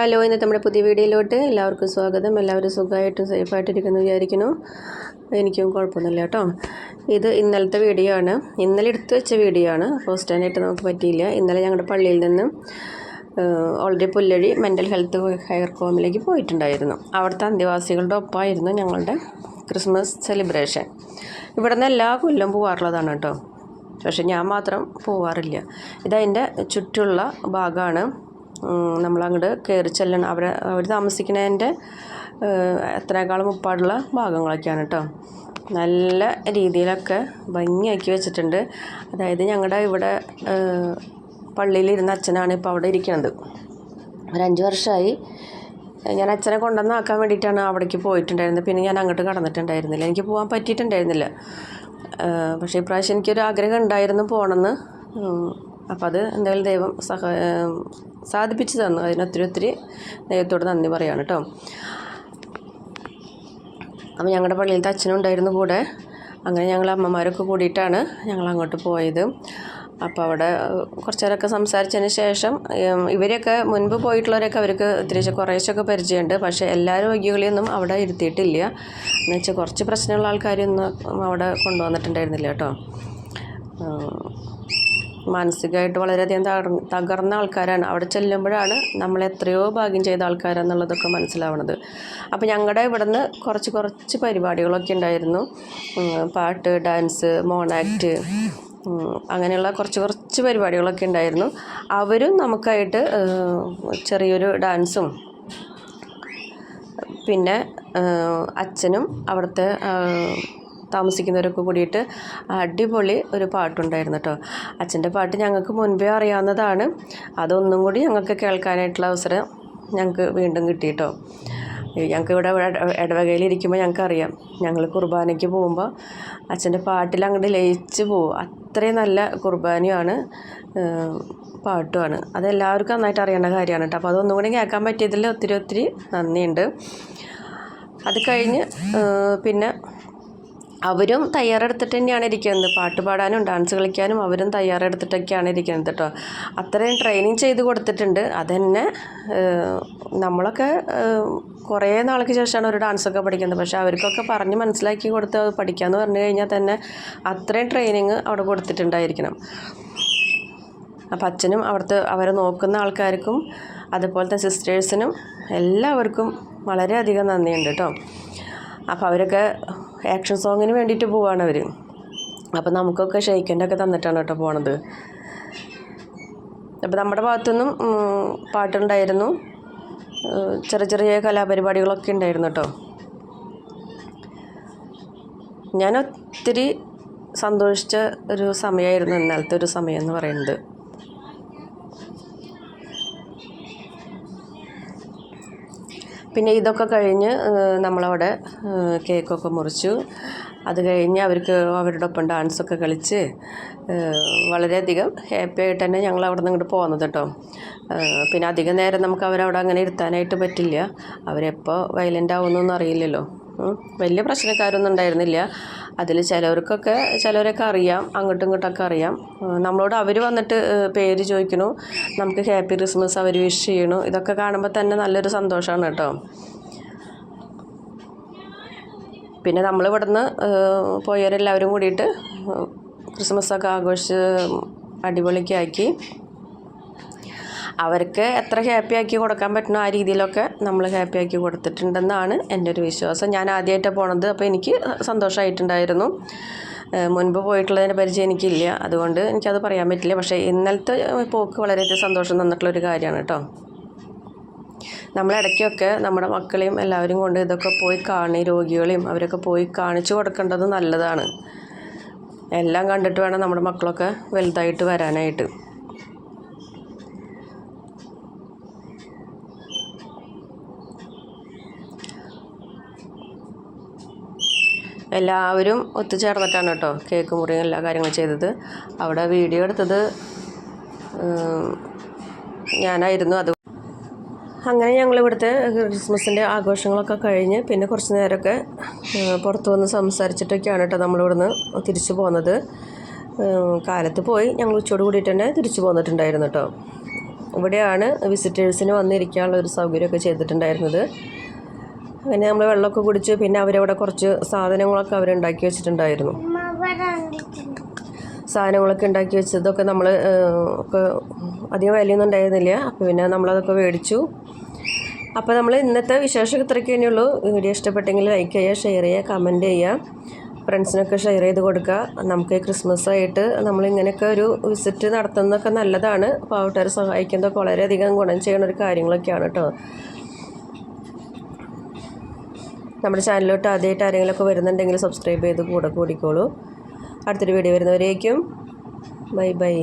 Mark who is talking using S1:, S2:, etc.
S1: Hello ഇന്ന് നമ്മുടെ പുതിയ വീഡിയോയിലോട്ട് എല്ലാവർക്കും സ്വാഗതം. എല്ലാവരും സുഖമായിട്ടും സേഫായിട്ടിരിക്കുന്നു വിചാരിക്കുന്നു. എനിക്കും കുഴപ്പമൊന്നുമില്ല കേട്ടോ. ഇത് ഇന്നലത്തെ വീഡിയോ ആണ്. ഇന്നലെ എടുത്തു വെച്ച വീഡിയോ ആണ്. ഫസ്റ്റ് സ്റ്റാൻഡായിട്ട് നമുക്ക് പറ്റിയില്ല. ഇന്നലെ ഞങ്ങളുടെ പള്ളിയിൽ നിന്ന് already Pullazhi mental health care കോമിലേക്ക് പോയിട്ടുണ്ടായിരുന്നു. അവിടുത്തെ അന്തേവാസികളുടെ ഒപ്പമായിരുന്നു ഞങ്ങളുടെ ക്രിസ്മസ് സെലിബ്രേഷൻ ഇവിടെ നിന്ന് എല്ലാ കൊല്ലം പോകാറുള്ളതാണ് കേട്ടോ. പക്ഷേ ഞാൻ മാത്രം പോവാറില്ല. ഇതതിന്റെ ചുറ്റുള്ള ഭാഗമാണ്. നമ്മളങ്ങോട്ട് കയറി ചെല്ലണം. അവർ അവർ താമസിക്കുന്നതിന്റെ എത്രയേക്കാളും മുപ്പാടുള്ള ഭാഗങ്ങളൊക്കെയാണ് കേട്ടോ നല്ല രീതിയിലൊക്കെ ഭംഗിയാക്കി വെച്ചിട്ടുണ്ട്. അതായത് ഞങ്ങളുടെ ഇവിടെ പള്ളിയിലിരുന്ന അച്ഛനാണ് ഇപ്പോൾ അവിടെ ഇരിക്കുന്നത് ഒരു അഞ്ച് വർഷമായി ഞാൻ അച്ഛനെ കൊണ്ടുവന്നാക്കാൻ വേണ്ടിയിട്ടാണ് അവിടേക്ക് പോയിട്ടുണ്ടായിരുന്നത്. പിന്നെ ഞാൻ അങ്ങോട്ട് കടന്നിട്ടുണ്ടായിരുന്നില്ല. എനിക്ക് പോകാൻ പറ്റിയിട്ടുണ്ടായിരുന്നില്ല. പക്ഷേ ഇപ്രാവശ്യം എനിക്കൊരു ആഗ്രഹം ഉണ്ടായിരുന്നു പോകണമെന്ന് അപ്പോൾ അത് എന്തായാലും ദൈവം സഹ സാധിപ്പിച്ചു തന്നു. അതിന് ഒത്തിരി ഒത്തിരി ദൈവത്തോട് നന്ദി പറയാണ് കേട്ടോ. അപ്പം ഞങ്ങളുടെ പള്ളിയിലത്തെ അച്ഛനും ഉണ്ടായിരുന്നു കൂടെ. അങ്ങനെ ഞങ്ങൾ അമ്മമാരൊക്കെ കൂടിയിട്ടാണ് ഞങ്ങൾ അങ്ങോട്ട് പോയത്. അപ്പോൾ അവിടെ കുറച്ച് നേരമൊക്കെ സംസാരിച്ചതിന് ശേഷം ഇവരെയൊക്കെ മുൻപ് പോയിട്ടുള്ളവരൊക്കെ അവർക്ക് ഒത്തിരി കുറേശ്ശൊക്കെ പരിചയമുണ്ട്. പക്ഷേ എല്ലാ രോഗികളെയൊന്നും അവിടെ ഇരുത്തിയിട്ടില്ല. എന്ന് വെച്ചാൽ കുറച്ച് പ്രശ്നമുള്ള ആൾക്കാരൊന്നും അവിടെ കൊണ്ടുവന്നിട്ടുണ്ടായിരുന്നില്ല കേട്ടോ. മാനസികമായിട്ട് വളരെയധികം തകർന്ന ആൾക്കാരാണ്. അവിടെ ചെല്ലുമ്പോഴാണ് നമ്മൾ എത്രയോ ഭാഗ്യം ചെയ്ത ആൾക്കാരാണെന്നുള്ളതൊക്കെ മനസ്സിലാവുന്നത് അപ്പോൾ ഞങ്ങളുടെ ഇവിടുന്ന് കുറച്ച് കുറച്ച് പരിപാടികളൊക്കെ ഉണ്ടായിരുന്നു. പാട്ട് ഡാൻസ് മോണാക്റ്റ് അങ്ങനെയുള്ള കുറച്ച് കുറച്ച് പരിപാടികളൊക്കെ ഉണ്ടായിരുന്നു. അവരും നമുക്കായിട്ട് ചെറിയൊരു ഡാൻസും പിന്നെ അച്ഛനും അവിടുത്തെ താമസിക്കുന്നവരൊക്കെ കൂടിയിട്ട് അടിപൊളി ഒരു പാട്ടുണ്ടായിരുന്നു കേട്ടോ. അച്ഛന്റെ പാട്ട് ഞങ്ങൾക്ക് മുൻപേ അറിയാവുന്നതാണ്. അതൊന്നും കൂടി ഞങ്ങൾക്ക് കേൾക്കാനായിട്ടുള്ള അവസരം ഞങ്ങൾക്ക് വീണ്ടും കിട്ടി കേട്ടോ. ഞങ്ങൾക്ക് ഇവിടെ ഇടവകയിൽ ഇരിക്കുമ്പോൾ ഞങ്ങൾക്ക് അറിയാം ഞങ്ങൾ കുർബാനയ്ക്ക് പോകുമ്പോൾ അച്ഛന്റെ പാട്ടിൽ അങ്ങോട്ട് ലയിച്ച് പോകും അത്രയും നല്ല കുർബാനയാണ് പാട്ടുമാണ്. അതെല്ലാവർക്കും നന്നായിട്ട് അറിയേണ്ട കാര്യമാണ് കേട്ടോ. അപ്പോൾ അതൊന്നും കൂടി കേൾക്കാൻ പറ്റിയതിൽ ഒത്തിരി ഒത്തിരി നന്ദിയുണ്ട്. അത് കഴിഞ്ഞ് പിന്നെ അവരും തയ്യാറെടുത്തിട്ട് തന്നെയാണ് ഇരിക്കുന്നത്. പാട്ട് പാടാനും ഡാൻസ് കളിക്കാനും അവരും തയ്യാറെടുത്തിട്ടൊക്കെയാണ് ഇരിക്കുന്നത് കേട്ടോ. അത്രയും ട്രെയിനിങ് ചെയ്ത് കൊടുത്തിട്ടുണ്ട്. അതന്നെ നമ്മളൊക്കെ കുറേ നാൾക്ക് ശേഷമാണ് ഒരു ഡാൻസൊക്കെ പഠിക്കുന്നത്. പക്ഷേ അവർക്കൊക്കെ പറഞ്ഞ് മനസ്സിലാക്കി കൊടുത്ത് അത് പഠിക്കാമെന്ന് പറഞ്ഞു കഴിഞ്ഞാൽ തന്നെ അത്രയും ട്രെയിനിങ് അവിടെ കൊടുത്തിട്ടുണ്ടായിരിക്കണം. അപ്പം അച്ഛനും അവിടുത്തെ അവരെ നോക്കുന്ന ആൾക്കാർക്കും അതുപോലത്തെ സിസ്റ്റേഴ്സിനും എല്ലാവർക്കും വളരെയധികം നന്ദിയുണ്ട് കേട്ടോ. അപ്പോൾ അവരൊക്കെ ആക്ഷൻ സോങ്ങിന് വേണ്ടിയിട്ട് പോവാണ് അവർ അപ്പോൾ നമുക്കൊക്കെ ഷെയ്ക്കന്റെ ഒക്കെ തന്നിട്ടാണ് കേട്ടോ പോണത്. അപ്പോൾ നമ്മുടെ ഭാഗത്തുനിന്നും പാട്ടുണ്ടായിരുന്നു. ചെറിയ ചെറിയ കലാപരിപാടികളൊക്കെ ഉണ്ടായിരുന്നു കേട്ടോ. ഞാൻ ഒത്തിരി സന്തോഷിച്ച ഒരു സമയമായിരുന്നു ഇന്നലത്തെ ഒരു സമയം എന്ന് പറയുന്നത്. പിന്നെ ഇതൊക്കെ കഴിഞ്ഞ് നമ്മളവിടെ കേക്കൊക്കെ മുറിച്ചു. അത് കഴിഞ്ഞ് അവർക്ക് അവരുടെ ഒപ്പം ഡാൻസൊക്കെ കളിച്ച് വളരെയധികം ഹാപ്പി ആയിട്ട് തന്നെ ഞങ്ങൾ അവിടെ നിന്ന് ഇങ്ങോട്ട് പോകുന്നത് കേട്ടോ. പിന്നെ അധികം നേരം നമുക്ക് അവരവിടെ അങ്ങനെ ഇരുത്താനായിട്ട് പറ്റില്ല. അവരെപ്പോൾ വയലന്റ് ആവുമെന്നൊന്നും അറിയില്ലല്ലോ. വലിയ പ്രശ്നക്കാരൊന്നും ഉണ്ടായിരുന്നില്ല. അതിൽ ചിലവർക്കൊക്കെ ചിലവരൊക്കെ അറിയാം അങ്ങോട്ടും ഇങ്ങോട്ടൊക്കെ അറിയാം. നമ്മളോട് അവർ വന്നിട്ട് പേര് ചോദിക്കണു. നമുക്ക് ഹാപ്പി ക്രിസ്മസ് അവർ വിഷ് ചെയ്യണു. ഇതൊക്കെ കാണുമ്പോൾ തന്നെ നല്ലൊരു സന്തോഷമാണ് കേട്ടോ. പിന്നെ നമ്മൾ ഇവിടുന്ന് പോയവരെല്ലാവരും കൂടിയിട്ട് ക്രിസ്മസ് ക്രിസ്മസൊക്കെ ആഘോഷിച്ച് അടിപൊളിക്കാക്കി. അവർക്ക് എത്ര ഹാപ്പി ആക്കി കൊടുക്കാൻ പറ്റണോ ആ രീതിയിലൊക്കെ നമ്മൾ ഹാപ്പി ആക്കി കൊടുത്തിട്ടുണ്ടെന്നാണ് എന്റെ ഒരു വിശ്വാസം. ഞാൻ ആദ്യമായിട്ടാണ് പോണത് അപ്പോൾ എനിക്ക് സന്തോഷമായിട്ടുണ്ടായിരുന്നു മുൻപ് പോയിട്ടുള്ളതിന്റെ പരിചയം എനിക്കില്ല. അതുകൊണ്ട് എനിക്കത് പറയാൻ പറ്റില്ല. പക്ഷേ ഇന്നലത്തെ പോക്ക് വളരെയധികം സന്തോഷം തന്നിട്ടുള്ളൊരു കാര്യമാണ് കേട്ടോ. നമ്മളിടയ്ക്കൊക്കെ നമ്മുടെ മക്കളെയും എല്ലാവരും കൊണ്ട് ഇതൊക്കെ പോയി കാണി രോഗികളെയും അവരൊക്കെ പോയി കാണിച്ചു കൊടുക്കേണ്ടത് നല്ലതാണ്. എല്ലാം കണ്ടിട്ട് വേണം നമ്മുടെ മക്കളൊക്കെ വലുതായിട്ട് വരാനായിട്ട്. എല്ലാവരും ഒത്തുചേർന്നിട്ടാണ് കേട്ടോ കേക്ക് മുറിയും എല്ലാ കാര്യങ്ങളും ചെയ്തത്. അവിടെ വീഡിയോ എടുത്തത് ഞാനായിരുന്നു. അത് അങ്ങനെ ഞങ്ങൾ ഇവിടുത്തെ ക്രിസ്മസിന്റെ ആഘോഷങ്ങളൊക്കെ കഴിഞ്ഞ് പിന്നെ കുറച്ച് നേരമൊക്കെ പുറത്ത് വന്ന് സംസാരിച്ചിട്ടൊക്കെയാണ് കേട്ടോ നമ്മളിവിടുന്ന് തിരിച്ചു പോകുന്നത് കാലത്ത് പോയി ഞങ്ങൾ ഉച്ചയോട് കൂടിയിട്ട് തന്നെ തിരിച്ചു പോന്നിട്ടുണ്ടായിരുന്നു കേട്ടോ. ഇവിടെയാണ് വിസിറ്റേഴ്സിന് വന്നിരിക്കാനുള്ള ഒരു സൗകര്യമൊക്കെ ചെയ്തിട്ടുണ്ടായിരുന്നത്. അങ്ങനെ നമ്മൾ വെള്ളമൊക്കെ കുടിച്ച് പിന്നെ അവരവിടെ കുറച്ച് സാധനങ്ങളൊക്കെ അവരുണ്ടാക്കി വെച്ചിട്ടുണ്ടായിരുന്നു. സാധനങ്ങളൊക്കെ ഉണ്ടാക്കി വെച്ചതൊക്കെ നമ്മൾ ഒക്കെ അധികം വിലയൊന്നും ഉണ്ടായിരുന്നില്ല. അപ്പോൾ പിന്നെ നമ്മളതൊക്കെ മേടിച്ചു. അപ്പോൾ നമ്മൾ ഇന്നത്തെ വിശേഷം ഇത്രയ്ക്ക് തന്നെയുള്ളൂ വീഡിയോ ഇഷ്ടപ്പെട്ടെങ്കിൽ ലൈക്ക് ചെയ്യുക ഷെയർ ചെയ്യുക കമന്റ് ചെയ്യുക. ഫ്രണ്ട്സിനൊക്കെ ഷെയർ ചെയ്ത് കൊടുക്കുക. നമുക്ക് ക്രിസ്മസ് ആയിട്ട് നമ്മളിങ്ങനെയൊക്കെ ഒരു വിസിറ്റ് നടത്തുന്നതൊക്കെ നല്ലതാണ്. പാവട്ടാരെ സഹായിക്കുന്നതൊക്കെ വളരെയധികം ഗുണം ചെയ്യുന്ന ഒരു കാര്യങ്ങളൊക്കെയാണ് കേട്ടോ നമ്മുടെ ചാനലിലോട്ട് ആദ്യമായിട്ട് ആരെങ്കിലുമൊക്കെ വരുന്നുണ്ടെങ്കിൽ സബ്സ്ക്രൈബ് ചെയ്ത് കൂടെ കൂടിക്കോളൂ. അടുത്തൊരു വീഡിയോ വരുന്നവരേക്കും ബൈ ബൈ